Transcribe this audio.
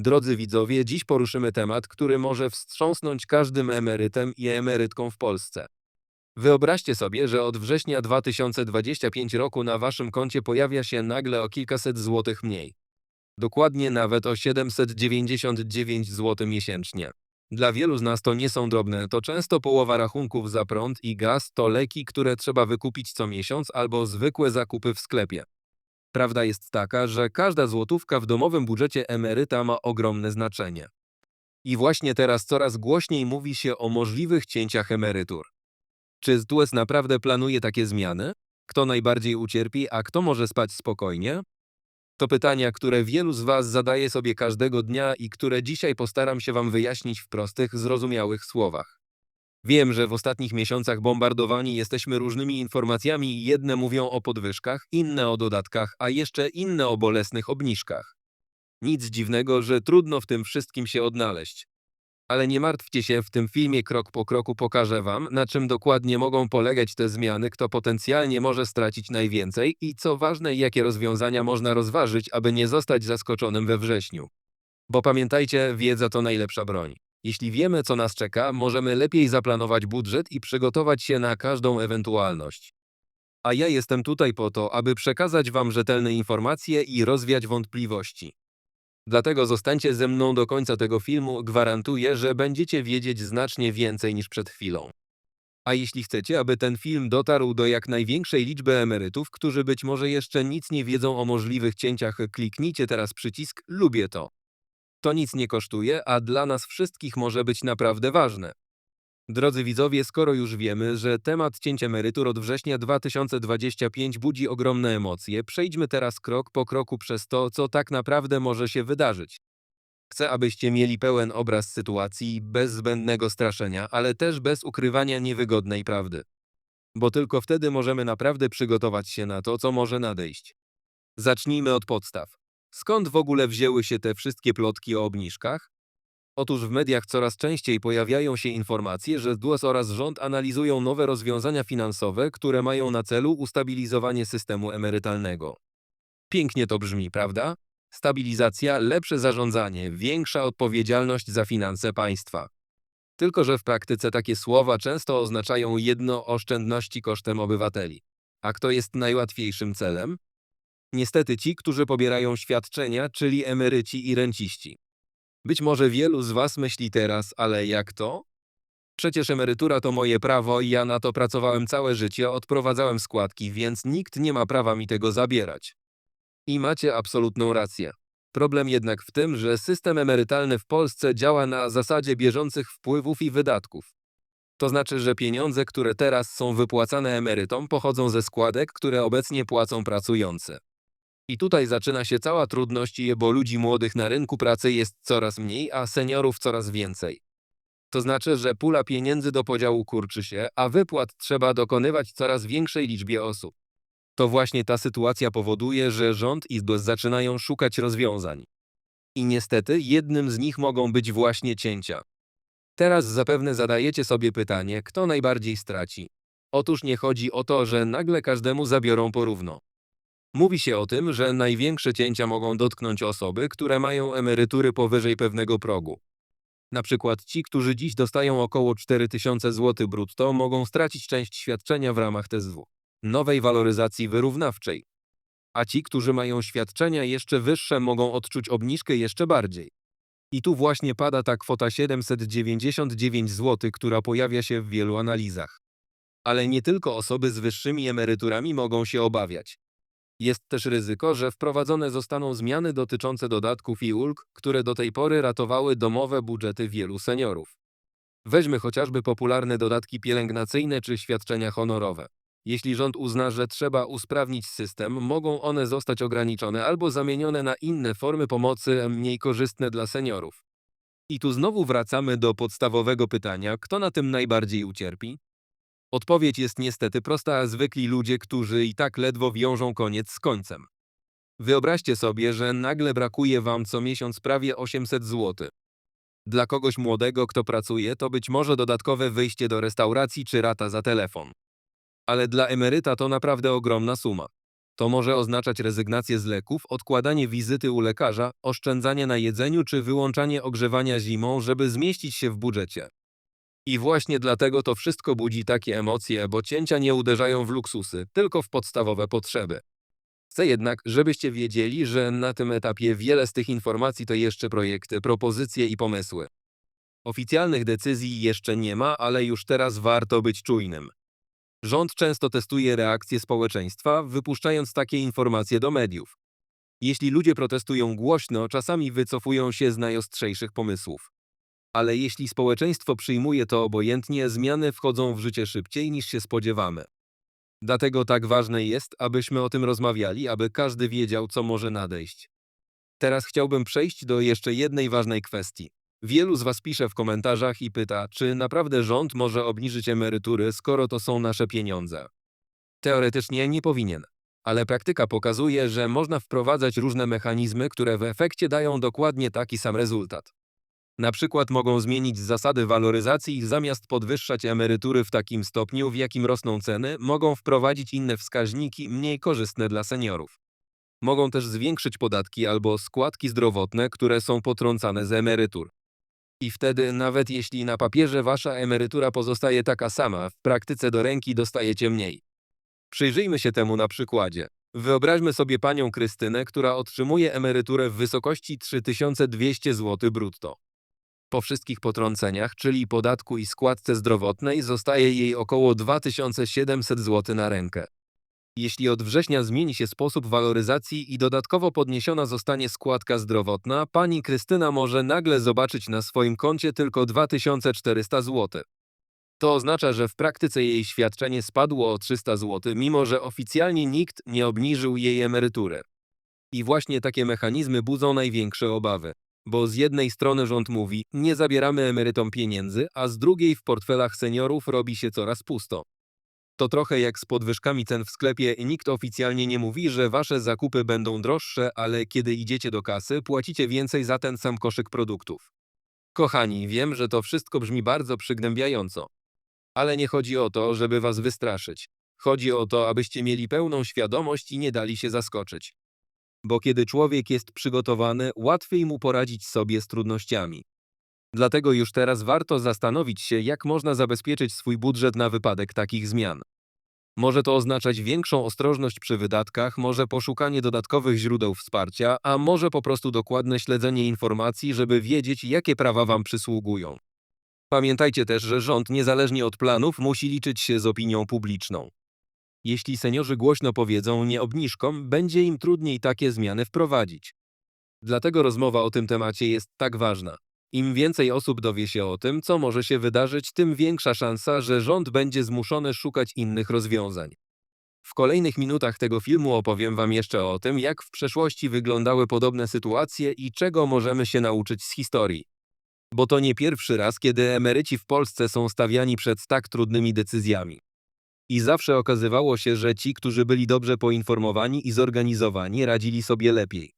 Drodzy widzowie, dziś poruszymy temat, który może wstrząsnąć każdym emerytem i emerytką w Polsce. Wyobraźcie sobie, że od września 2025 roku na waszym koncie pojawia się nagle o kilkaset złotych mniej. Dokładnie nawet o 799 zł miesięcznie. Dla wielu z nas to nie są drobne, to często połowa rachunków za prąd i gaz to leki, które trzeba wykupić co miesiąc albo zwykłe zakupy w sklepie. Prawda jest taka, że każda złotówka w domowym budżecie emeryta ma ogromne znaczenie. I właśnie teraz coraz głośniej mówi się o możliwych cięciach emerytur. Czy ZUS naprawdę planuje takie zmiany? Kto najbardziej ucierpi, a kto może spać spokojnie? To pytania, które wielu z Was zadaje sobie każdego dnia i które dzisiaj postaram się Wam wyjaśnić w prostych, zrozumiałych słowach. Wiem, że w ostatnich miesiącach bombardowani jesteśmy różnymi informacjami jedne mówią o podwyżkach, inne o dodatkach, a jeszcze inne o bolesnych obniżkach. Nic dziwnego, że trudno w tym wszystkim się odnaleźć. Ale nie martwcie się, w tym filmie krok po kroku pokażę Wam, na czym dokładnie mogą polegać te zmiany, kto potencjalnie może stracić najwięcej i co ważne, jakie rozwiązania można rozważyć, aby nie zostać zaskoczonym we wrześniu. Bo pamiętajcie, wiedza to najlepsza broń. Jeśli wiemy, co nas czeka, możemy lepiej zaplanować budżet i przygotować się na każdą ewentualność. A ja jestem tutaj po to, aby przekazać Wam rzetelne informacje i rozwiać wątpliwości. Dlatego zostańcie ze mną do końca tego filmu, gwarantuję, że będziecie wiedzieć znacznie więcej niż przed chwilą. A jeśli chcecie, aby ten film dotarł do jak największej liczby emerytów, którzy być może jeszcze nic nie wiedzą o możliwych cięciach, kliknijcie teraz przycisk Lubię to. To nic nie kosztuje, a dla nas wszystkich może być naprawdę ważne. Drodzy widzowie, skoro już wiemy, że temat cięć emerytur od września 2025 budzi ogromne emocje, przejdźmy teraz krok po kroku przez to, co tak naprawdę może się wydarzyć. Chcę, abyście mieli pełen obraz sytuacji, bez zbędnego straszenia, ale też bez ukrywania niewygodnej prawdy. Bo tylko wtedy możemy naprawdę przygotować się na to, co może nadejść. Zacznijmy od podstaw. Skąd w ogóle wzięły się te wszystkie plotki o obniżkach? Otóż w mediach coraz częściej pojawiają się informacje, że DUS oraz rząd analizują nowe rozwiązania finansowe, które mają na celu ustabilizowanie systemu emerytalnego. Pięknie to brzmi, prawda? Stabilizacja, lepsze zarządzanie, większa odpowiedzialność za finanse państwa. Tylko, że w praktyce takie słowa często oznaczają jedno oszczędności kosztem obywateli. A kto jest najłatwiejszym celem? Niestety ci, którzy pobierają świadczenia, czyli emeryci i renciści. Być może wielu z Was myśli teraz, ale jak to? Przecież emerytura to moje prawo i ja na to pracowałem całe życie, odprowadzałem składki, więc nikt nie ma prawa mi tego zabierać. I macie absolutną rację. Problem jednak w tym, że system emerytalny w Polsce działa na zasadzie bieżących wpływów i wydatków. To znaczy, że pieniądze, które teraz są wypłacane emerytom, pochodzą ze składek, które obecnie płacą pracujący. I tutaj zaczyna się cała trudność, bo ludzi młodych na rynku pracy jest coraz mniej, a seniorów coraz więcej. To znaczy, że pula pieniędzy do podziału kurczy się, a wypłat trzeba dokonywać coraz większej liczbie osób. To właśnie ta sytuacja powoduje, że rząd i ZUS zaczynają szukać rozwiązań. I niestety jednym z nich mogą być właśnie cięcia. Teraz zapewne zadajecie sobie pytanie, kto najbardziej straci. Otóż nie chodzi o to, że nagle każdemu zabiorą porówno. Mówi się o tym, że największe cięcia mogą dotknąć osoby, które mają emerytury powyżej pewnego progu. Na przykład ci, którzy dziś dostają około 4000 zł brutto, mogą stracić część świadczenia w ramach TSW, nowej waloryzacji wyrównawczej. A ci, którzy mają świadczenia jeszcze wyższe, mogą odczuć obniżkę jeszcze bardziej. I tu właśnie pada ta kwota 799 zł, która pojawia się w wielu analizach. Ale nie tylko osoby z wyższymi emeryturami mogą się obawiać. Jest też ryzyko, że wprowadzone zostaną zmiany dotyczące dodatków i ulg, które do tej pory ratowały domowe budżety wielu seniorów. Weźmy chociażby popularne dodatki pielęgnacyjne czy świadczenia honorowe. Jeśli rząd uzna, że trzeba usprawnić system, mogą one zostać ograniczone albo zamienione na inne formy pomocy mniej korzystne dla seniorów. I tu znowu wracamy do podstawowego pytania, kto na tym najbardziej ucierpi? Odpowiedź jest niestety prosta, zwykli ludzie, którzy i tak ledwo wiążą koniec z końcem. Wyobraźcie sobie, że nagle brakuje wam co miesiąc prawie 800 zł. Dla kogoś młodego, kto pracuje, to być może dodatkowe wyjście do restauracji czy rata za telefon. Ale dla emeryta to naprawdę ogromna suma. To może oznaczać rezygnację z leków, odkładanie wizyty u lekarza, oszczędzanie na jedzeniu czy wyłączanie ogrzewania zimą, żeby zmieścić się w budżecie. I właśnie dlatego to wszystko budzi takie emocje, bo cięcia nie uderzają w luksusy, tylko w podstawowe potrzeby. Chcę jednak, żebyście wiedzieli, że na tym etapie wiele z tych informacji to jeszcze projekty, propozycje i pomysły. Oficjalnych decyzji jeszcze nie ma, ale już teraz warto być czujnym. Rząd często testuje reakcję społeczeństwa, wypuszczając takie informacje do mediów. Jeśli ludzie protestują głośno, czasami wycofują się z najostrzejszych pomysłów. Ale jeśli społeczeństwo przyjmuje to obojętnie, zmiany wchodzą w życie szybciej niż się spodziewamy. Dlatego tak ważne jest, abyśmy o tym rozmawiali, aby każdy wiedział, co może nadejść. Teraz chciałbym przejść do jeszcze jednej ważnej kwestii. Wielu z Was pisze w komentarzach i pyta, czy naprawdę rząd może obniżyć emerytury, skoro to są nasze pieniądze. Teoretycznie nie powinien, ale praktyka pokazuje, że można wprowadzać różne mechanizmy, które w efekcie dają dokładnie taki sam rezultat. Na przykład mogą zmienić zasady waloryzacji i zamiast podwyższać emerytury w takim stopniu, w jakim rosną ceny, mogą wprowadzić inne wskaźniki mniej korzystne dla seniorów. Mogą też zwiększyć podatki albo składki zdrowotne, które są potrącane z emerytur. I wtedy, nawet jeśli na papierze wasza emerytura pozostaje taka sama, w praktyce do ręki dostajecie mniej. Przyjrzyjmy się temu na przykładzie. Wyobraźmy sobie panią Krystynę, która otrzymuje emeryturę w wysokości 3200 zł brutto. Po wszystkich potrąceniach, czyli podatku i składce zdrowotnej, zostaje jej około 2700 zł na rękę. Jeśli od września zmieni się sposób waloryzacji i dodatkowo podniesiona zostanie składka zdrowotna, pani Krystyna może nagle zobaczyć na swoim koncie tylko 2400 zł. To oznacza, że w praktyce jej świadczenie spadło o 300 zł, mimo że oficjalnie nikt nie obniżył jej emerytury. I właśnie takie mechanizmy budzą największe obawy. Bo z jednej strony rząd mówi, nie zabieramy emerytom pieniędzy, a z drugiej w portfelach seniorów robi się coraz pusto. To trochę jak z podwyżkami cen w sklepie, nikt oficjalnie nie mówi, że wasze zakupy będą droższe, ale kiedy idziecie do kasy, płacicie więcej za ten sam koszyk produktów. Kochani, wiem, że to wszystko brzmi bardzo przygnębiająco. Ale nie chodzi o to, żeby was wystraszyć. Chodzi o to, abyście mieli pełną świadomość i nie dali się zaskoczyć. Bo kiedy człowiek jest przygotowany, łatwiej mu poradzić sobie z trudnościami. Dlatego już teraz warto zastanowić się, jak można zabezpieczyć swój budżet na wypadek takich zmian. Może to oznaczać większą ostrożność przy wydatkach, może poszukanie dodatkowych źródeł wsparcia, a może po prostu dokładne śledzenie informacji, żeby wiedzieć, jakie prawa Wam przysługują. Pamiętajcie też, że rząd, niezależnie od planów, musi liczyć się z opinią publiczną. Jeśli seniorzy głośno powiedzą nie obniżkom, będzie im trudniej takie zmiany wprowadzić. Dlatego rozmowa o tym temacie jest tak ważna. Im więcej osób dowie się o tym, co może się wydarzyć, tym większa szansa, że rząd będzie zmuszony szukać innych rozwiązań. W kolejnych minutach tego filmu opowiem Wam jeszcze o tym, jak w przeszłości wyglądały podobne sytuacje i czego możemy się nauczyć z historii. Bo to nie pierwszy raz, kiedy emeryci w Polsce są stawiani przed tak trudnymi decyzjami. I zawsze okazywało się, że ci, którzy byli dobrze poinformowani i zorganizowani, radzili sobie lepiej.